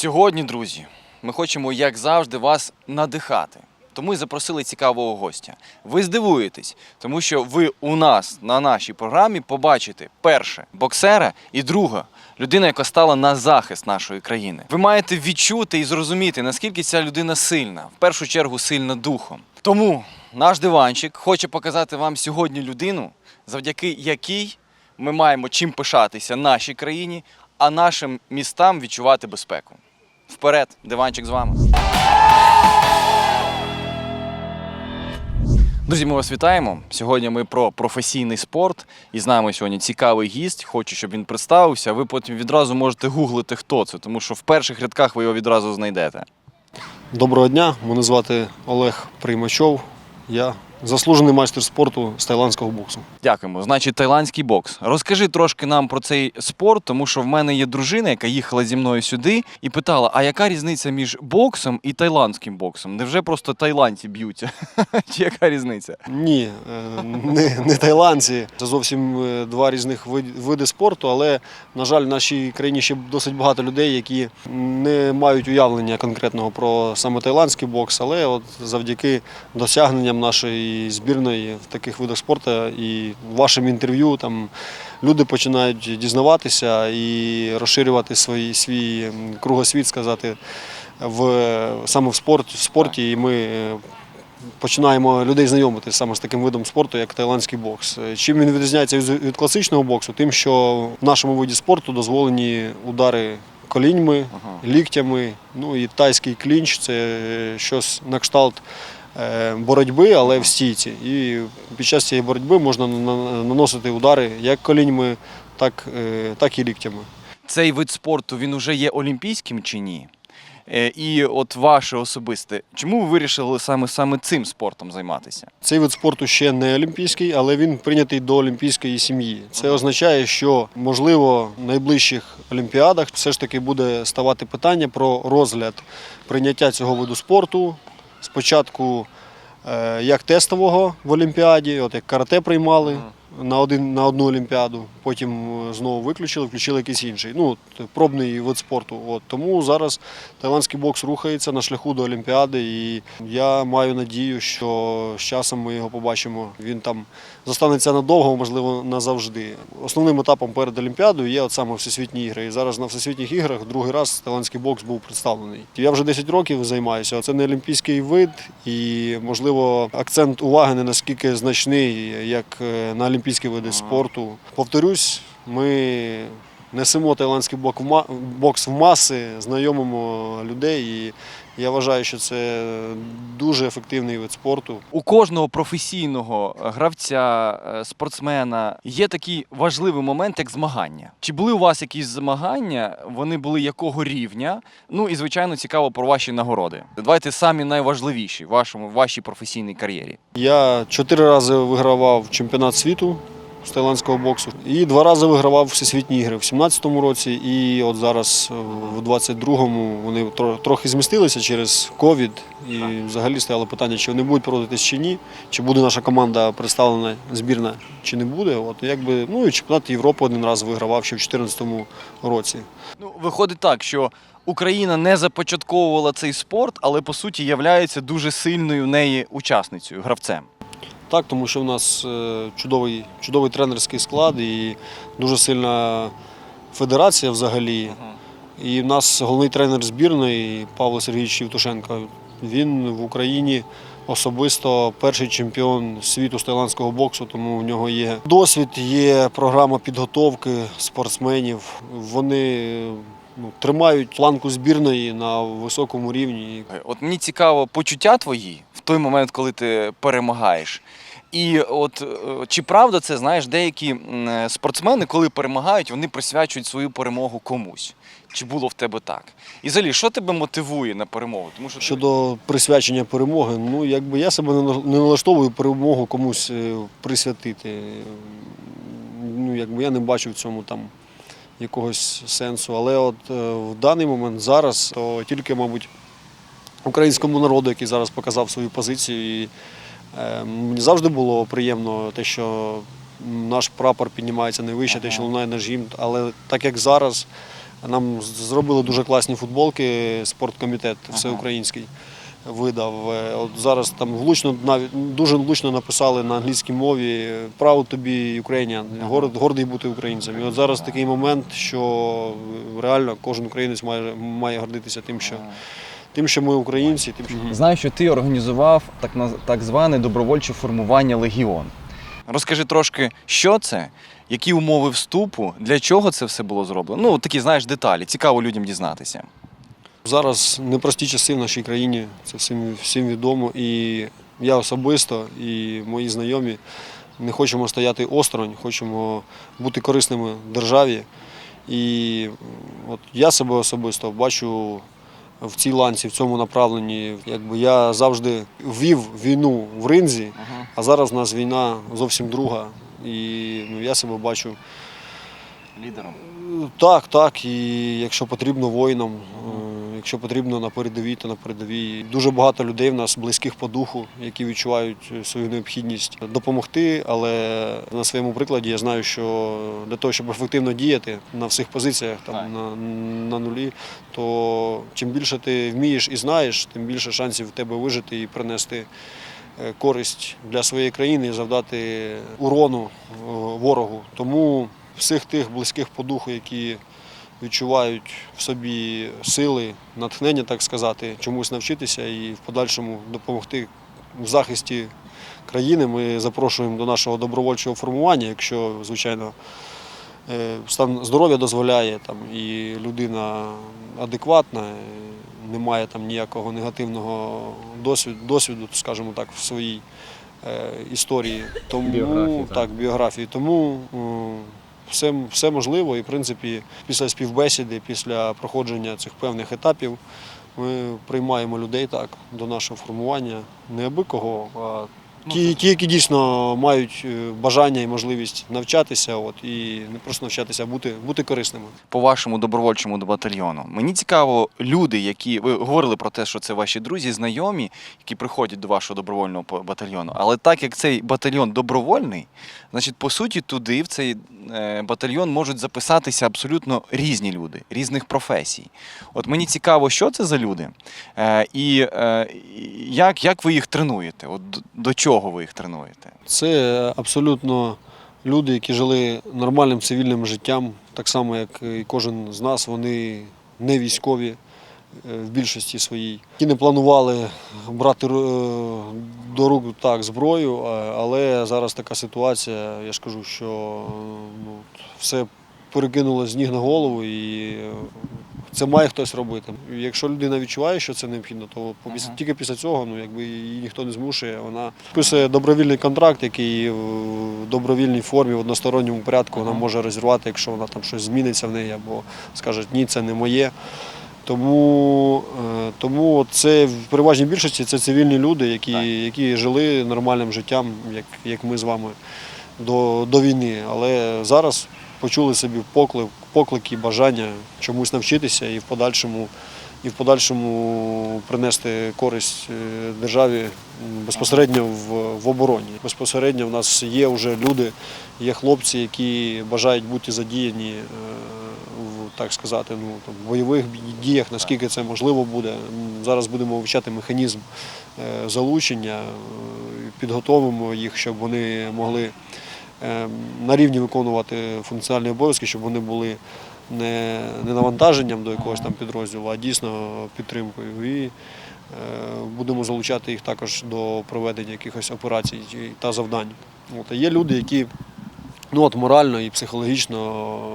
Сьогодні, друзі, ми хочемо, як завжди, вас надихати. Тому і запросили цікавого гостя. Ви здивуєтесь, тому що ви у нас на нашій програмі побачите перше боксера і друге людина, яка стала на захист нашої країни. Ви маєте відчути і зрозуміти, наскільки ця людина сильна, в першу чергу сильна духом. Тому наш диванчик хоче показати вам сьогодні людину, завдяки якій ми маємо чим пишатися нашій країні, а нашим містам відчувати безпеку. Вперед, диванчик з вами. Друзі, ми вас вітаємо. Сьогодні ми про професійний спорт. І з нами сьогодні цікавий гість. Хочу, щоб він представився. Ви потім відразу можете гуглити, хто це, тому що в перших рядках ви його відразу знайдете. Доброго дня, мене звати Олег Приймачов. Я заслужений майстер спорту з тайландського боксу. Дякуємо. Значить, тайландський бокс. Розкажи трошки нам про цей спорт, тому що в мене є дружина, яка їхала зі мною сюди і питала: а яка різниця між боксом і тайландським боксом? Невже просто тайландці б'ються? Чи яка різниця? Ні, е, не, не тайландці. Це зовсім е, два різних види спорту, але, на жаль, в нашій країні ще досить багато людей, які не мають уявлення конкретного про саме тайландський бокс, але от завдяки досягненням нашої збірної в таких видах спорту і вашим інтерв'ю там люди починають дізнаватися і розширювати свої, свій кругосвіт, сказати, в, саме в, спорт, в спорті. І ми е, починаємо людей знайомити саме з таким видом спорту, як тайландський бокс. Е, Чим він відрізняється від, класичного боксу? Тим, що в нашому виді спорту дозволені удари коліньми, ліктями, ну і тайський клінч це щось на кшталт е, боротьби, але в стійці. І під час цієї боротьби можна наносити удари як коліньми, так, е, так і ліктями. Цей вид спорту він уже є олімпійським чи ні? Е, І от ваше особисте, чому ви вирішили саме саме цим спортом займатися? Цей вид спорту ще не олімпійський, але він прийнятий до олімпійської сім'ї. Це означає, що можливо в найближчих олімпіадах все ж таки буде ставати питання про розгляд прийняття цього виду спорту. Спочатку е, як тестового в Олімпіаді, от як карате приймали на, один, на одну Олімпіаду, потім е, знову виключили, включили якийсь інший. Ну, пробний вид спорту. От. Тому зараз тайландський бокс рухається на шляху до Олімпіади, і я маю надію, що з часом ми його побачимо. Він там зостанеться надовго, можливо, назавжди. Основним етапом перед Олімпіадою є от саме Всесвітні ігри. І зараз на Всесвітніх іграх другий раз тайландський бокс був представлений. Я вже 10 років займаюся. Це не олімпійський вид, і можливо акцент уваги не наскільки значний, як е, на олімпійські види спорту. Повторюсь, ми несемо тайландський бокс в маси, знайомимо людей. І я вважаю, що це дуже ефективний вид спорту. У кожного професійного гравця, е, спортсмена є такий важливий момент, як змагання. Чи були у вас якісь змагання? Вони були якого рівня? Ну і звичайно цікаво про ваші нагороди. Давайте самі найважливіші в вашому в вашій професійній кар'єрі. Я чотири рази вигравав чемпіонат світу з тайландського боксу і два рази вигравав всесвітні ігри в 17-му році. І от зараз е, в 22-му вони трохи змістилися через ковід. І взагалі стояло питання, чи вони будуть проводитись чи ні, чи буде наша команда представлена збірна, чи не буде. От якби ну і чемпіонат Європи один раз вигравав ще в 2014 році. Ну, виходить так, що Україна не започатковувала цей спорт, але по суті являється дуже сильною в неї учасницею, гравцем. Так, тому що в нас е, чудовий, чудовий тренерський склад і дуже сильна федерація взагалі. І в нас головний тренер збірної Павло Сергійович Євтушенко. Він в Україні особисто перший чемпіон світу з тайландського боксу, тому в нього є досвід, є програма підготовки спортсменів. Вони ну, тримають планку збірної на високому рівні. От мені цікаво почуття твої в той момент, коли ти перемагаєш. І от е, чи правда це, знаєш, деякі е, спортсмени, коли перемагають, вони присвячують свою перемогу комусь. Чи було в тебе так? І взагалі, що тебе мотивує на перемогу? Тому що ти- Щодо присвячення перемоги, ну якби я себе не нал- не налаштовую перемогу комусь е, присвятити. Ну, якби я не бачу в цьому там якогось сенсу. Але от в даний момент зараз то тільки, мабуть, українському народу, який зараз показав свою позицію. І мені завжди було приємно те, що наш прапор піднімається не вище, те, що лунає наш гімн. Але так як зараз Нам зробили дуже класні футболки, спорткомітет всеукраїнський видав. Е, От зараз там влучно навіть дуже влучно написали на англійській мові to be Ukrainian, горд- гордий бути українцем. І от зараз такий момент, що реально кожен українець має, має гордитися тим, що тим, що ми українці, тим, що Знаю, що ти організував так, наз- так зване добровольче формування Легіон. Розкажи трошки, що це, які умови вступу, для чого це все було зроблено. Ну, такі, знаєш, деталі, цікаво людям дізнатися. Зараз непрості часи в нашій країні, це всім, всім відомо. І я особисто, і мої знайомі не хочемо стояти осторонь, хочемо бути корисними державі. І от я себе особисто бачу в цій ланці, в цьому направленні. Якби я завжди вів війну в ринзі, а зараз в нас війна зовсім друга. І ну, я себе бачу Лідером. так, так. І якщо потрібно воїнам, е, якщо потрібно на передовій, то на передовій. Дуже багато людей в нас близьких по духу, які відчувають е, свою необхідність допомогти. Але на своєму прикладі я знаю, що для того, щоб ефективно діяти на всіх позиціях, там на, на нулі, то чим більше ти вмієш і знаєш, тим більше шансів в тебе вижити і принести. е, Користь для своєї країни завдати урону е, ворогу. Тому всіх тих близьких по духу, які відчувають в собі сили, натхнення, так сказати, чомусь навчитися і в подальшому допомогти в захисті країни. Ми запрошуємо до нашого добровольчого формування, якщо, звичайно, е, стан здоров'я дозволяє там, і людина адекватна, е, немає там ніякого негативного досвіду, досвіду скажімо так, в своїй е, історії. Тому, Біографії, так. так, біографії. Тому все, все можливо, і в принципі, після співбесіди, після проходження цих певних етапів, ми приймаємо людей так до нашого формування, не аби кого, а ті, ті, які дійсно мають е, бажання і можливість навчатися, от, і не просто навчатися, а бути, бути корисними. По вашому добровольчому батальйону. Мені цікаво, люди, які ви говорили про те, що це ваші друзі, знайомі, які приходять до вашого добровольного батальйону. Але так як цей батальйон добровольний, значить, по суті, туди в цей е, батальйон можуть записатися абсолютно різні люди, різних професій. От мені цікаво, що це за люди, е, і як, як ви їх тренуєте? От до чого ви їх тренуєте? Це абсолютно люди, які жили нормальним цивільним життям, так само, як і кожен з нас, вони не військові е, в більшості своїй. Які не планували брати е, до рук так, зброю, але зараз така ситуація, я ж кажу, що ну, все перекинуло з ніг на голову і е, це має хтось робити. Якщо людина відчуває, що це необхідно, то після- тільки після цього ну, якби її ніхто не змушує. Вона підписує добровільний контракт, який в добровільній формі, в односторонньому порядку вона може розірвати, якщо вона там щось зміниться в неї, або скаже, ні, це не моє. Тому, е, тому це в переважній більшості це цивільні люди, які, які жили нормальним життям, як, як ми з вами до, до війни. Але зараз почули собі поклик, поклик і бажання чомусь навчитися і в подальшому, і в подальшому принести користь е, державі безпосередньо в, в обороні. Безпосередньо в нас є вже люди, є хлопці, які бажають бути задіяні е, в так сказати, ну там бойових діях, наскільки це можливо буде. Зараз будемо вивчати механізм е, залучення, підготовимо їх, щоб вони могли на рівні виконувати функціональні обов'язки, щоб вони були не, не навантаженням до якогось там підрозділу, а дійсно підтримкою. І е, будемо залучати їх також до проведення якихось операцій та завдань. От, є люди, які ну, от, морально і психологічно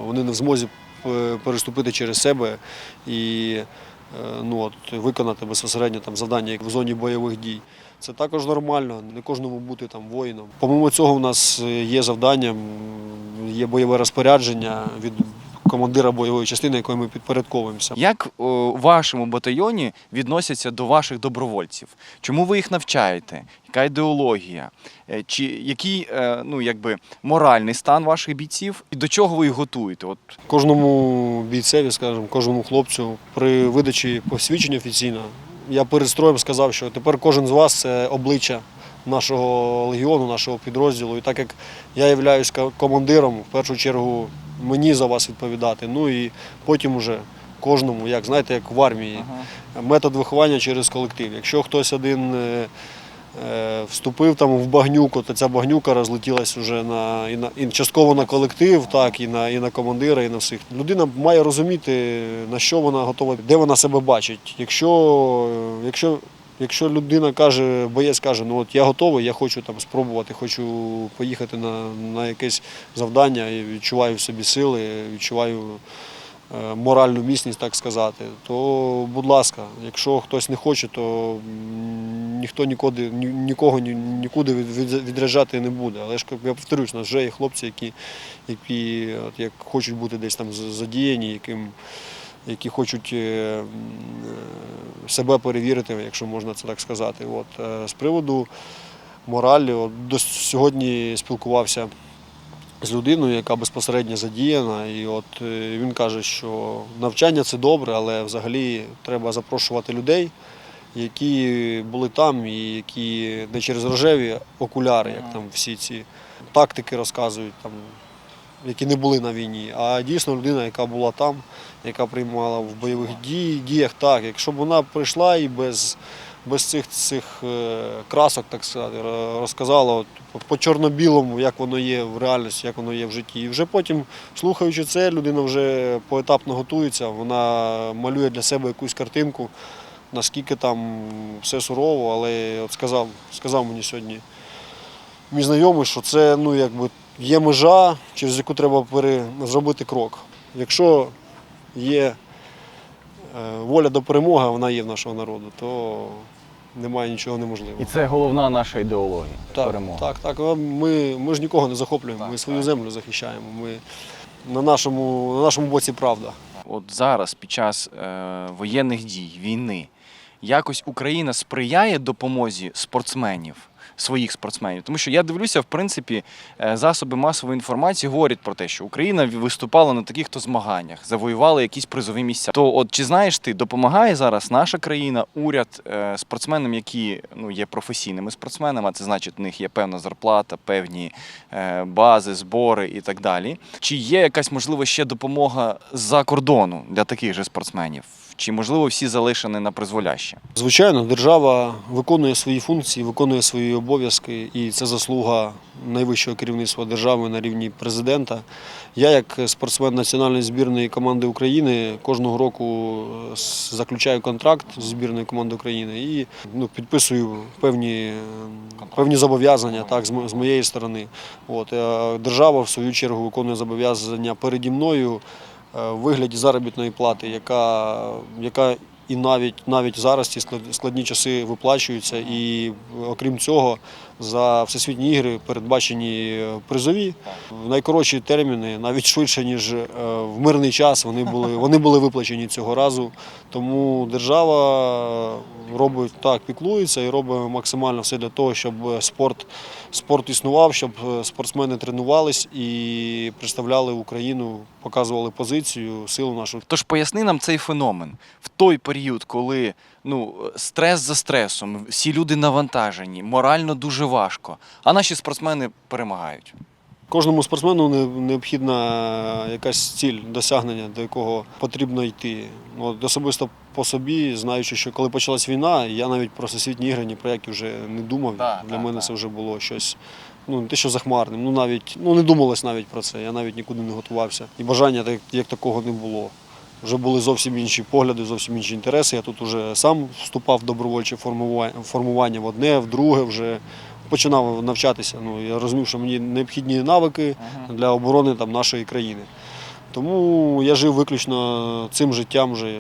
вони не в змозі е, переступити через себе і е, ну, от, виконати безпосередньо там, завдання як в зоні бойових дій. Це також нормально, не кожному бути там воїном. Помимо цього, в нас е, є завдання, є бойове розпорядження від командира бойової частини, якої ми підпорядковуємося. Як у вашому батальйоні відносяться до ваших добровольців? Чому ви їх навчаєте? Яка ідеологія? Е, Чи який е, ну, якби, моральний стан ваших бійців? І до чого ви їх готуєте? От Кожному бійцеві, скажімо, кожному хлопцю при видачі посвідчення офіційно, я перед строєм сказав, що тепер кожен з вас це обличчя нашого легіону, нашого підрозділу. І так як я являюсь командиром, в першу чергу мені за вас відповідати. Ну і потім уже кожному, як знаєте, як в армії, метод виховання через колектив. Якщо хтось один е, вступив там в багнюку, то ця багнюка розлетілась вже на і на і частково на колектив, так і на і на командира, і на всіх. Людина має розуміти на що вона готова, де вона себе бачить. Якщо, е, якщо Якщо людина каже, боєць каже, ну от я готовий, я хочу там спробувати, хочу поїхати на, на якесь завдання і відчуваю в собі сили, відчуваю е, моральну міцність, так сказати, то будь ласка, якщо хтось не хоче, то ніхто нікуди, ні- нікого ні- нікуди від- від- відряджати не буде. Але ж я повторюсь, у нас вже є хлопці, які, які от, як хочуть бути десь там задіяні, яким які хочуть е, е, себе перевірити, якщо можна це так сказати. От, е, з приводу моралі, от, до сьогодні спілкувався з людиною, яка безпосередньо задіяна, і от е, він каже, що навчання це добре, але взагалі треба запрошувати людей. Які були там, і які не через рожеві окуляри, як там всі ці тактики розказують, там, які не були на війні, а дійсно людина, яка була там, яка приймала в бойових діях так. Якщо б вона прийшла і без, без цих, цих е, красок, так сказати, розказала по чорно-білому, як воно є в реальності, як воно є в житті. І вже потім, слухаючи це, людина вже поетапно готується, вона малює для себе якусь картинку, наскільки там все сурово, але от сказав, сказав мені сьогодні мій знайомий, що це ну, якби, є межа, через яку треба пере... зробити крок. Якщо є е, воля до перемоги, вона є в нашого народу, то немає нічого неможливого. І це головна наша ідеологія. Так, перемога. так, так. Ми, ми ж нікого не захоплюємо, Так, ми свою так. землю захищаємо. Ми на нашому, на нашому боці правда. От зараз, під час е, воєнних дій, війни, якось Україна сприяє допомозі спортсменів, своїх спортсменів. Тому що я дивлюся, в принципі, е, засоби масової інформації говорять про те, що Україна виступала на таких то змаганнях, завоювала якісь призові місця. То, от чи знаєш ти, допомагає зараз наша країна, уряд е, спортсменам, які ну, є професійними спортсменами, а це значить, у них є певна зарплата, певні е, бази, збори і так далі. Чи є якась можливо ще допомога з-за кордону для таких же спортсменів? Чи можливо всі залишені на призволяще? Звичайно, держава виконує свої функції, виконує свої обов'язки, і це заслуга найвищого керівництва держави на рівні президента. Я, як спортсмен національної збірної команди України, кожного року е, заключаю контракт з збірною команди України і ну, підписую певні, певні зобов'язання так, з моєї сторони. От, е, держава, в свою чергу, виконує зобов'язання переді мною е, в вигляді заробітної плати, яка, яка і навіть навіть зараз ці складні часи виплачуються. І окрім цього, за всесвітні ігри передбачені е, призові в найкоротші терміни, навіть швидше ніж е, в мирний час. Вони були вони були виплачені цього разу. Тому держава робить так, піклується і робить максимально все для того, щоб спорт, спорт існував, щоб е, спортсмени тренувались і представляли Україну, показували позицію, силу нашу. Тож поясни нам цей феномен в той період, коли ну стрес за стресом, всі люди навантажені, морально дуже важко, а наші спортсмени перемагають. Кожному спортсмену необхідна якась ціль досягнення, до якого потрібно йти. От особисто по собі, знаючи, що коли почалась війна, я навіть про всесвітні ігри ні про які вже не думав. Так, Для так, мене так. це вже було щось. Ну, не те, що захмарним, ну навіть ну не думалось навіть про це. Я навіть нікуди не готувався. І бажання так, як такого не було. Вже були зовсім інші погляди, зовсім інші інтереси. Я тут вже сам вступав в добровольче формування, в одне, в друге вже починав навчатися. Ну, я розумів, що мені необхідні навики для оборони там, нашої країни. Тому я жив виключно цим життям. Вже.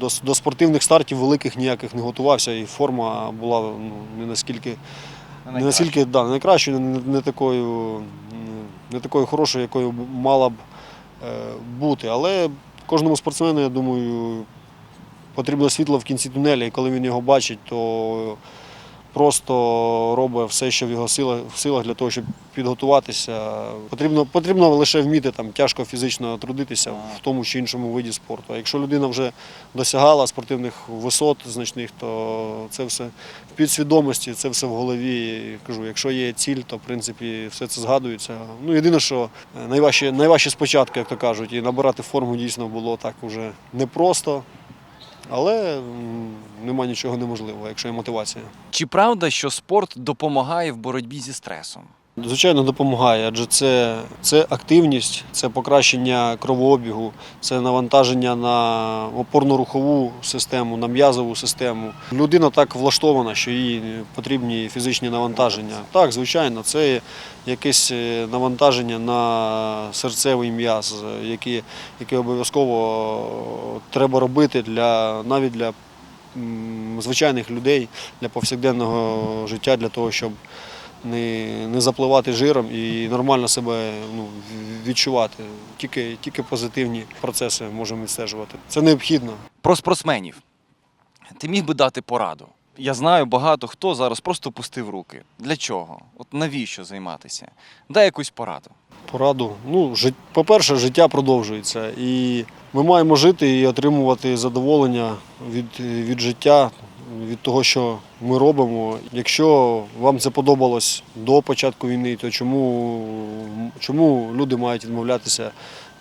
До, до спортивних стартів великих ніяких не готувався, і форма була ну, не наскільки, не наскільки да, не найкращою, не, не, такою, не такою хорошою, якою мала б е, бути. Але кожному спортсмену, я думаю, потрібно світло в кінці тунеля, і коли він його бачить, то просто робить все, що в його силах, в силах для того, щоб підготуватися. Потрібно, потрібно лише вміти там тяжко фізично трудитися в тому чи іншому виді спорту. А якщо людина вже досягала спортивних висот значних, то це все в підсвідомості, це все в голові. І кажу, якщо є ціль, то в принципі все це згадується. Ну єдине, що е, найважче, найважче спочатку, як то кажуть, і набирати форму дійсно було так уже непросто. Але нема нічого неможливого, якщо є мотивація. Чи правда, що спорт допомагає в боротьбі зі стресом? Звичайно, допомагає, адже це, це активність, це покращення кровообігу, це навантаження на опорно-рухову систему, на м'язову систему. Людина так влаштована, що їй потрібні фізичні навантаження. Так, звичайно, це якесь е, навантаження на серцевий м'яз, е, яке, яке обов'язково треба робити для, навіть для звичайних людей, для повсякденного життя, для того, щоб не, не запливати жиром і нормально себе ну, відчувати. Тільки, тільки позитивні процеси можемо відстежувати. Це необхідно. Про спортсменів. Ти міг би дати пораду. Я знаю, багато хто зараз просто пустив руки. Для чого? От навіщо займатися? Дай якусь пораду. Пораду. Ну, жит- по-перше, життя продовжується. І ми маємо жити і отримувати задоволення від, від життя, від того, що ми робимо. Якщо вам це подобалось до початку війни, то чому, чому люди мають відмовлятися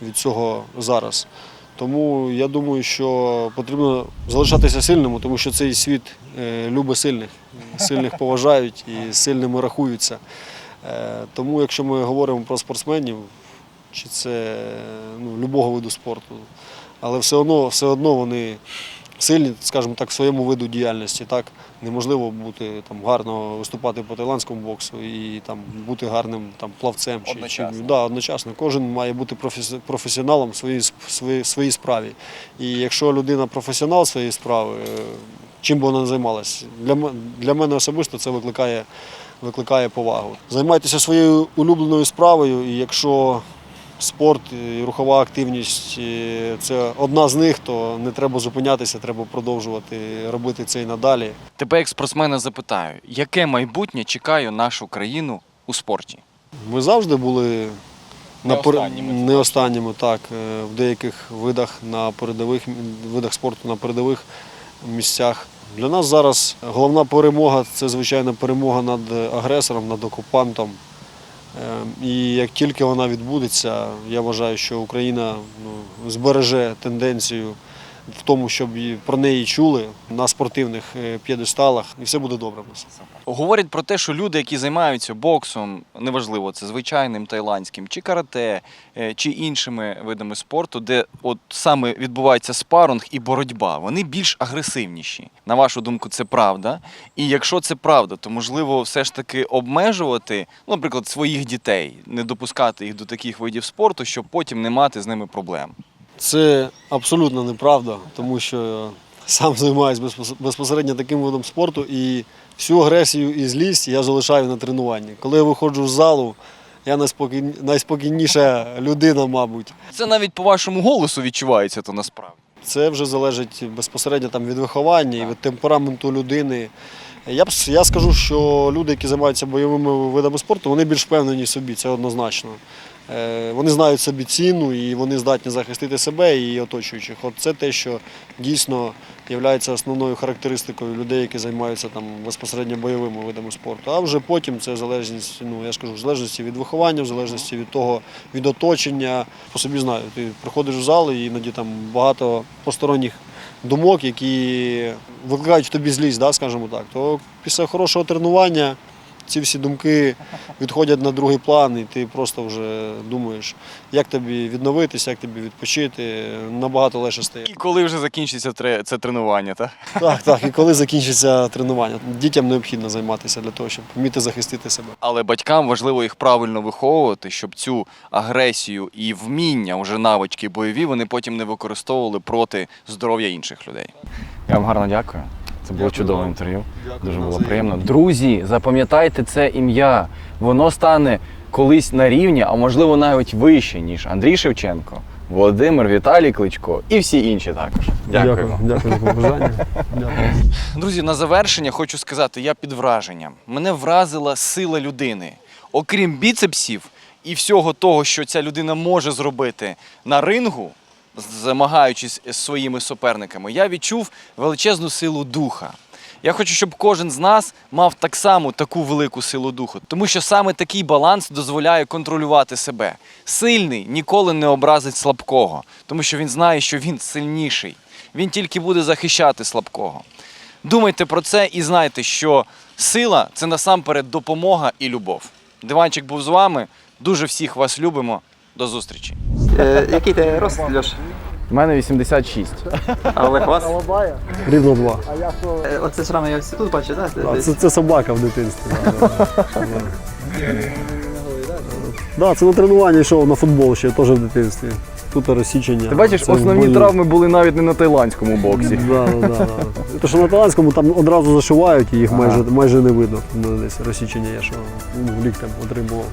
від цього зараз? Тому я думаю, що потрібно залишатися сильним, тому що цей світ е, любить сильних. Сильних поважають і сильними рахуються. Е, Тому, якщо ми говоримо про спортсменів, чи це ну, любого виду спорту, але все одно, все одно вони сильні, скажімо так, в своєму виду діяльності. Так неможливо бути там гарно виступати по тайландському боксу і там бути гарним там плавцем чи, чи Одночасно. да, одночасно. Кожен має бути професі- професіоналом в своїй, своїй, своїй справі. І якщо людина професіонал своєї справи, е, чим би вона не займалася, для, для мене особисто це викликає викликає повагу. Займайтеся своєю улюбленою справою, і якщо спорт і рухова активність це одна з них, то не треба зупинятися, треба продовжувати робити це і надалі. Тебе як спортсмена запитаю, яке майбутнє чекає нашу країну у спорті? Ми завжди були Не пер- останніми, не останніми, так. е, В деяких видах на передових видах спорту на передових місцях. Для нас зараз головна перемога це звичайно перемога над агресором, над окупантом. Е, І як тільки вона відбудеться, я вважаю, що Україна ну, збереже тенденцію в тому, щоб про неї чули на спортивних е, п'єдесталах, і все буде добре в нас. Говорять про те, що люди, які займаються боксом, неважливо, це звичайним тайландським, чи карате, е, чи іншими видами спорту, де от саме відбувається спарунг і боротьба, вони більш агресивніші. На вашу думку, це правда. І якщо це правда, то можливо все ж таки обмежувати, ну, наприклад, своїх дітей, не допускати їх до таких видів спорту, щоб потім не мати з ними проблем. Це абсолютно неправда, тому що сам займаюся безпосередньо таким видом спорту і всю агресію і злість я залишаю на тренуванні. Коли я виходжу з залу, я найспокій... найспокійніша людина, мабуть. Це навіть по вашому голосу відчувається то насправді. Це вже залежить безпосередньо там, від виховання і від темпераменту людини. Я б я скажу, що люди, які займаються бойовими видами спорту, вони більш впевнені в собі, це однозначно. Е, Вони знають собі ціну і вони здатні захистити себе і оточуючих. От це те, що дійсно є основною характеристикою людей, які займаються там безпосередньо бойовими видами спорту. А вже потім це залежність, ну я ж кажу, в залежності від виховання, в залежності від того, від оточення. По собі знаю, ти приходиш в зал і іноді там багато посторонніх думок, які викликають в тобі злість, да, скажімо так, то після хорошого тренування ці всі думки відходять на другий план, і ти просто вже думаєш, як тобі відновитися, як тобі відпочити, набагато легше стає. І коли вже закінчиться це тренування, так? Так, так. І коли закінчиться тренування, дітям необхідно займатися для того, щоб вміти захистити себе. Але батькам важливо їх правильно виховувати, щоб цю агресію і вміння, вже навички бойові, вони потім не використовували проти здоров'я інших людей. Я вам гарно дякую. Це було Дякую чудове вам. інтерв'ю. Дякую Дуже було приємно. Друзі, запам'ятайте це ім'я. Воно стане колись на рівні, а можливо навіть вище, ніж Андрій Шевченко, Володимир, Віталій Кличко і всі інші також. Дякую. Дякую за побажання. Дякую. Друзі, на завершення хочу сказати, я під враженням. Мене вразила сила людини. Окрім біцепсів і всього того, що ця людина може зробити на рингу, змагаючись з своїми суперниками, я відчув величезну силу духа. Я хочу, щоб кожен з нас мав так само таку велику силу духу, тому що саме такий баланс дозволяє контролювати себе. Сильний ніколи не образить слабкого, тому що він знає, що він сильніший. Він тільки буде захищати слабкого. Думайте про це і знайте, що сила це насамперед допомога і любов. Диванчик був з вами. Дуже всіх вас любимо. До зустрічі. Е, який ти рост, Льош? У мене 86. А Олег вас? Рівно два. Е, Оце шрами я всі тут бачу, так? А, Це, це собака в дитинстві. Да, да. Да, це на тренування йшов на футбол ще теж в дитинстві. Тут розсічення. Ти бачиш, Це основні бою. травми були навіть не на тайландському боксі. Да, да, да, да. Те, що на талантському там одразу зашивають і їх Ага. майже, майже не видно. Ну, Десь розсічення є, що він в ліктем отримував.